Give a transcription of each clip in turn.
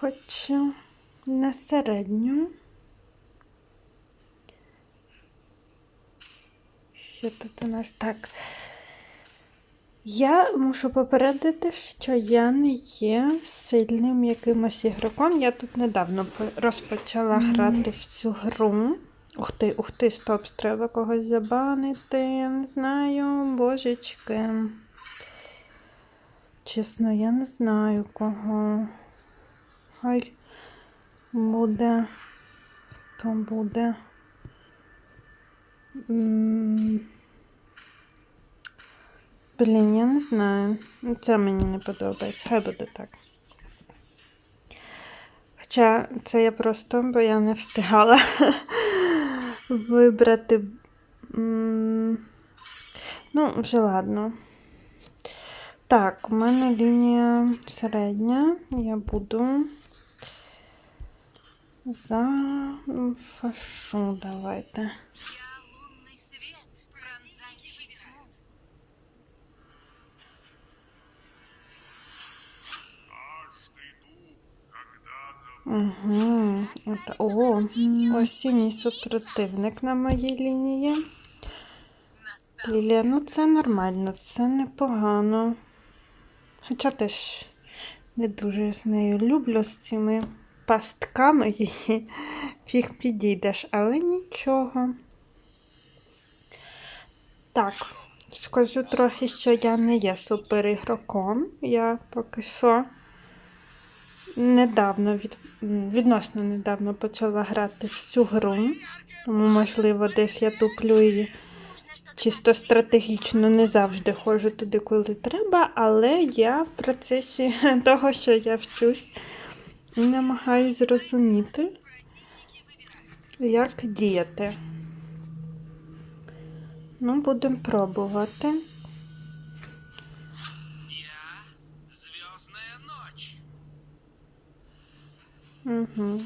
хочу на середню. Що тут у нас так? Я мушу попередити, що я не є сильним якимось ігроком. Я тут недавно по- розпочала грати в цю гру. Ух ти, ух ти, стоп, треба когось забанити. Я не знаю, божечки. Чесно, я не знаю кого. Хай буде. Хто буде? Блін, я не знаю. Це мені не подобається. Хай буде так. Хоча це я просто, бо я не встигала вибрати. Ну, вже ладно. Так, у мене лінія середня. Я буду за м, фашу давайте. Угу. Это, о, осінній супротивник на моїй лінії. Лілія, ну це нормально, це непогано. Хоча теж не дуже з нею люблю з цими пастками її. Фіг підійдеш, але нічого. Так, скажу трохи, що я не є суперігроком. Я поки що недавно, від, відносно недавно почала грати в цю гру. Тому, можливо, десь я туплю її чисто стратегічно не завжди ходжу туди, коли треба, але я в процесі того, що я вчусь і намагаюсь зрозуміти, як діяти. Ну, будемо пробувати. Угу.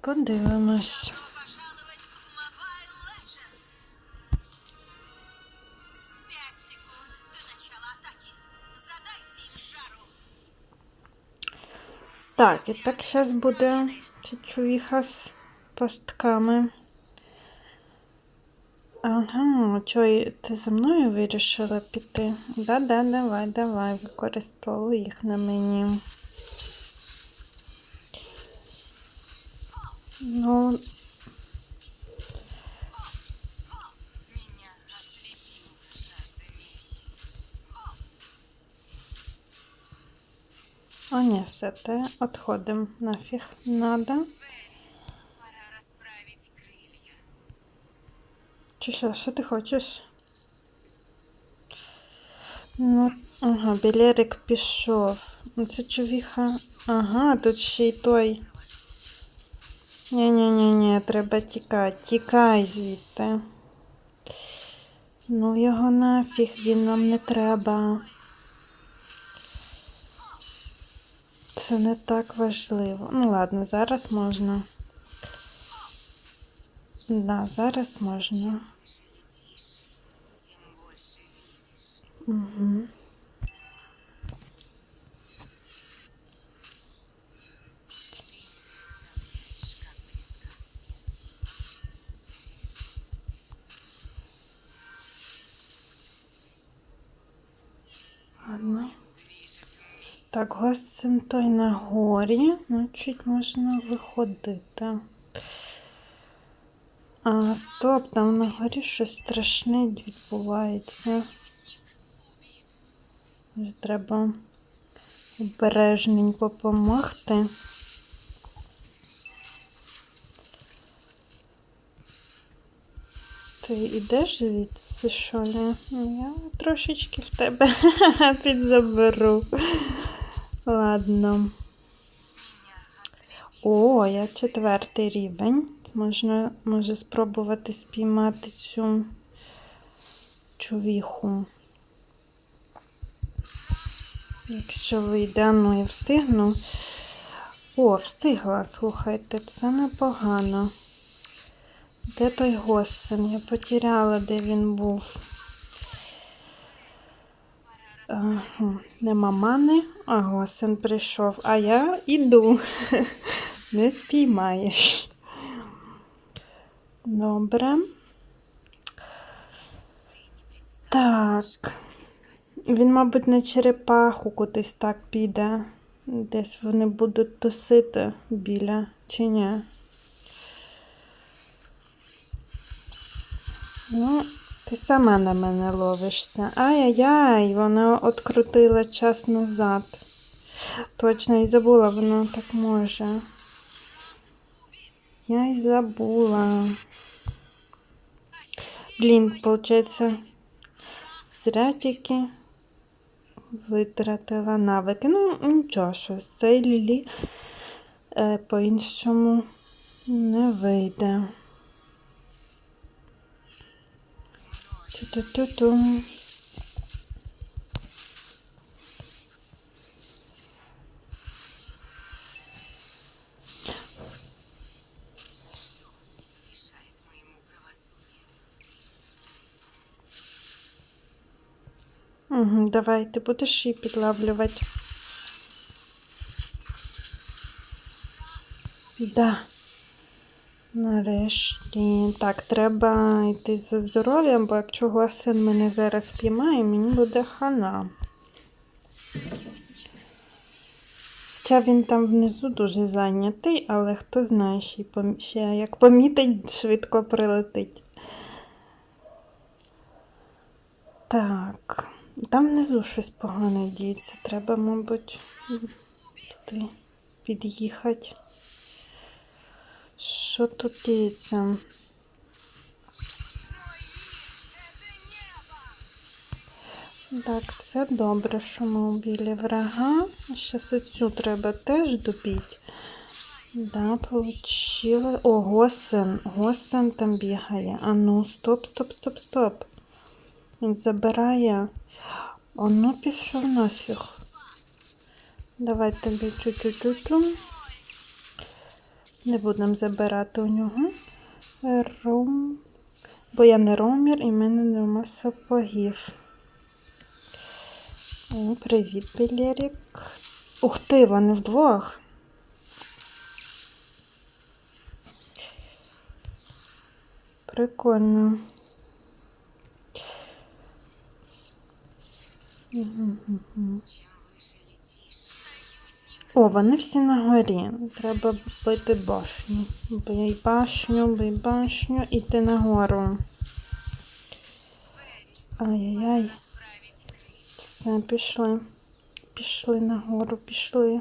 Подивимось. Так, і так зараз буде чечуїха з пастками. Ага, чо, ти за мною вирішила піти? Да-да, давай, давай, використовуй їх на мені. Ну, а ні, все те, отходимо нафіг, надо. Чи що, що ти хочеш? Ну, ага, білерик пішов. Ну, Це чувіха. Ага, тут ще й той. Ні-ні-ні, треба тікати. Тікай звідти. Ну його нафіг, він нам не треба. Це не так важливо. Ну ладно, зараз можна. Да, зараз можна. Угу. Так, гостин той на горі, значить можна виходити. А, стоп, там на горі щось страшне відбувається. Треба обережненько помогти. Ти йдеш звідси, що ли? Ну, Я трошечки в тебе підзаберу. Ладно. О, я четвертий рівень. Можна може спробувати спіймати цю чувіху. Якщо вийде, ну я встигну. О, встигла, слухайте, це непогано. Де той Госсен? Я потеряла, де він був. Ага, нема мани, а госен прийшов, а я іду. Не спіймаєш. Добре. Так. Він, мабуть, на черепаху кудись так піде. Десь вони будуть тусити біля, чи ні? Ну, ти сама на мене ловишся. Ай-яй-яй, вона открутила час назад. Точно, і забула, вона так може. Я й забула. Блін, получається, зря витратила навики. Ну, нічого, що з цей лілі е, по-іншому не вийде. Ту-ту-ту-ту. Мешает моему правосудию. Угу, давай, ти будеш її підлавлювати. Да. Нарешті. Так, треба йти за здоров'ям, бо якщо Госен мене зараз піймає, мені буде хана. Хоча він там внизу дуже зайнятий, але хто знає, ще як помітить, швидко прилетить. Так, там внизу щось погане діється. Треба, мабуть, туди під'їхати. Що тут діється? Так, це добре, що ми убили врага. Щас оцю треба теж добити. Да, получила. О, Госен. Госен там бігає. А ну, стоп, стоп, стоп, стоп. Він забирає. Оно пішов нафіг. Давай тобі чуть-чуть. Не будемо забирати у нього. Рум. Бо я не ромір і в мене нема сапогів. Привіт, Білерік. Ух ти, вони вдвох. Прикольно. Выше летишь, О, вони всі на горі. Треба бити башню. Бий башню, бий башню, іти нагору. Ай-яй-яй. Все, пішли. Пішли нагору, пішли.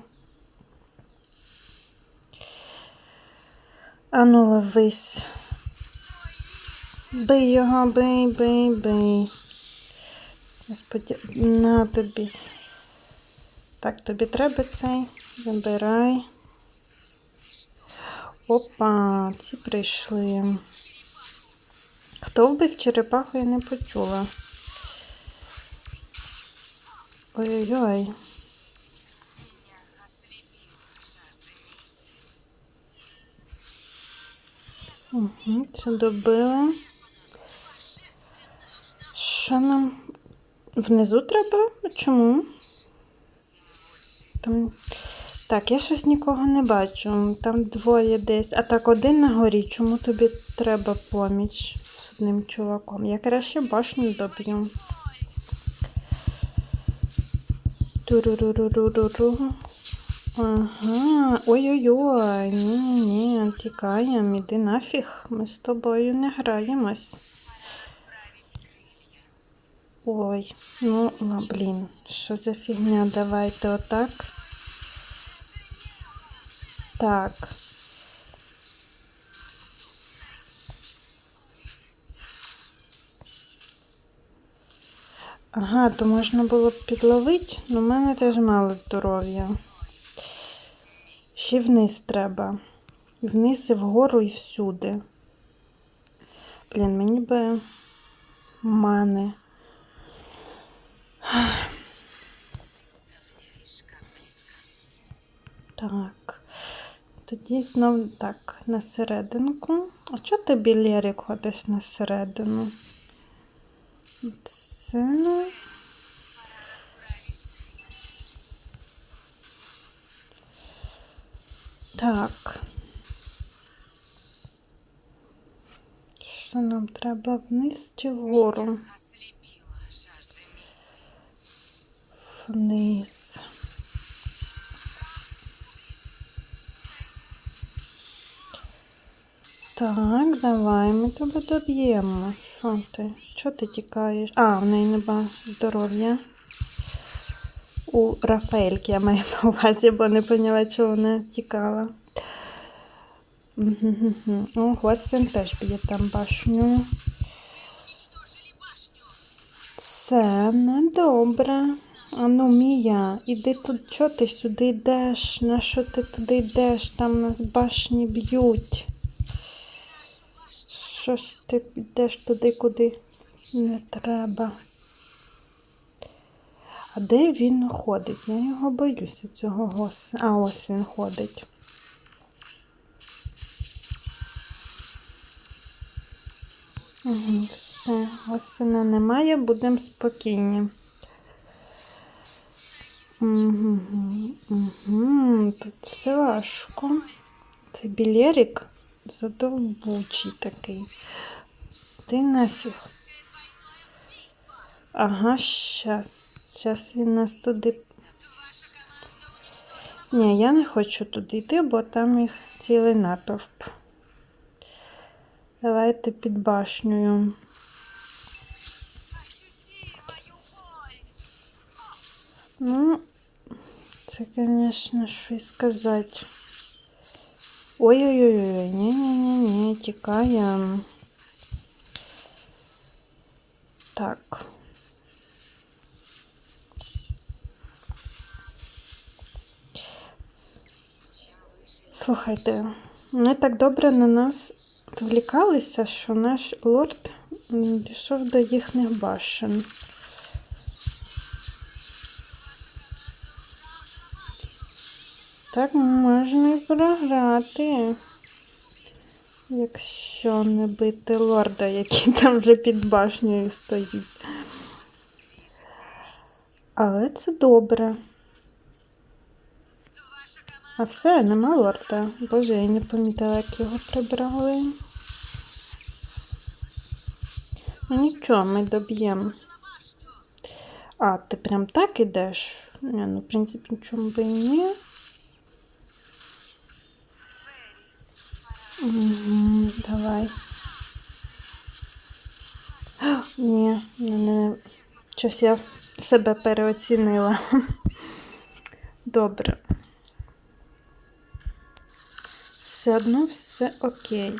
Ану, ловись. Бий його, бий, бий, бий. Господи, на тобі. Так, тобі треба цей. Забирай. Опа, ці прийшли. Хто вбив черепаху, я не почула. Ой-ой-ой. Угу, це добили. Що нам внизу треба? Чому? Там... Так, я щось нікого не бачу. Там двоє десь. А так один на горі. Чому тобі треба поміч з одним чуваком? Я краще башню доб'ю. Туруруруруру. Ага. Ой-ой-ой. Ні-ні, тікаємо, іди нафіг. Ми з тобою не граємось. Ой, ну, блін, що за фігня? Давайте отак. Так. Ага, то можна було б підловити, але в мене теж мало здоров'я. Ще вниз треба. І вниз, і вгору, і всюди. Блін, мені би мани. Так. Тоді знову так, на серединку. А чого ти білєрі ходиш на середину? Це. Так. Що нам треба вниз чи вгору? Вниз. Так, давай ми тебе доб'ємо. Що ти? Чого ти тікаєш? А, в неї нема здоров'я. У Рафаельки я маю на увазі, бо не поняла, чого вона тікала. О, Гостин теж б'є там башню. Уничтожили башню. Це недобре. Ану, Мія, іди тут, чого ти сюди йдеш? На що ти туди йдеш? Там нас башні б'ють. Що ж ти йдеш туди, куди не треба? А де він ходить? Я його боюся, цього госа. А ось він ходить. Все, госина немає, будемо спокійні. Угу, угу, тут все важко. Це білерик задовбучий такий. Ти нафіг. Ага, щас. Щас він нас туди. Ні, я не хочу туди йти, бо там їх цілий натовп. Давайте під башнею. Ну, це, звісно, щось сказати. Ой-ой-ой, ні-ні-ні, тікаємо. Так. Слухайте, вони так добре на нас відвлікалися, що наш лорд м, пішов до їхніх башен. Так можна програти. Якщо не бити лорда, який там вже під башнею стоїть. Але це добре. А все, нема лорда. Боже, я не помітила, як його прибрали. Ну нічого, ми доб'ємо. А, ти прям так ідеш? Ні, ну, в принципі, нічому би і ні. Угу, давай. А, Ні, не, не. Щось я себе переоцінила. Добре. Все одно все окей.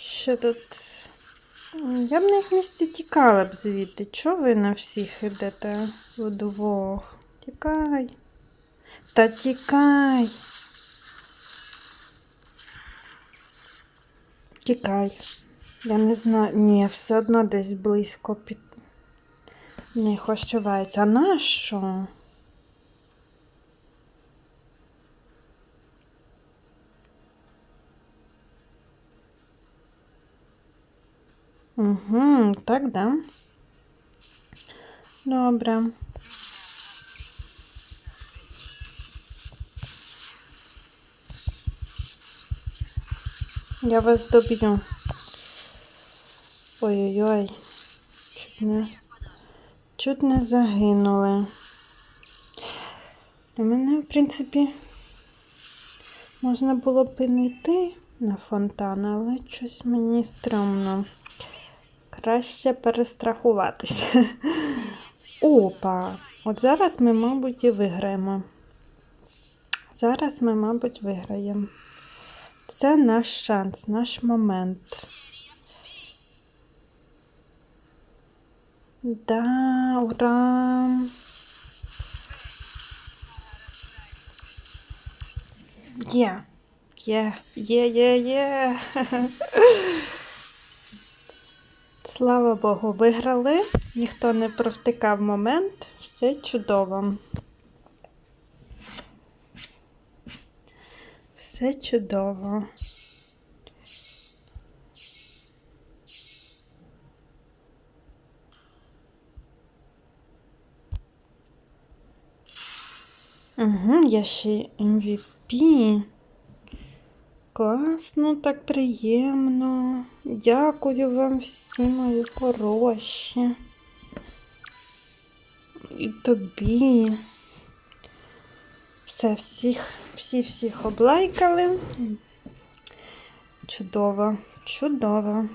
Що тут? Я б на їх місці тікала б звідти. Чого ви на всіх ідете вдвох? Тікай. Та тікай. Тікай. Я не знаю. Ні, все одно десь близько під них ощувається. А нащо? Угу, так, да. Добре. Я вас доб'ю. Ой-ой-ой. Чуть не, чуть не загинули. Для мене, в принципі, можна було б і не йти на фонтан, але щось мені стрьомно. Краще перестрахуватися. Опа! От зараз ми, мабуть, і виграємо. Зараз ми, мабуть, виграємо. Це наш шанс, наш момент. Да, ура! Є, є, є, є, є. Слава Богу, виграли. Ніхто не провтикав момент. Все чудово. Все чудово. Угу, я ще MVP. Класно, так приємно. Дякую вам всі мої хороші. І тобі. Все, всіх, всі всіх облайкали. Чудово, чудово.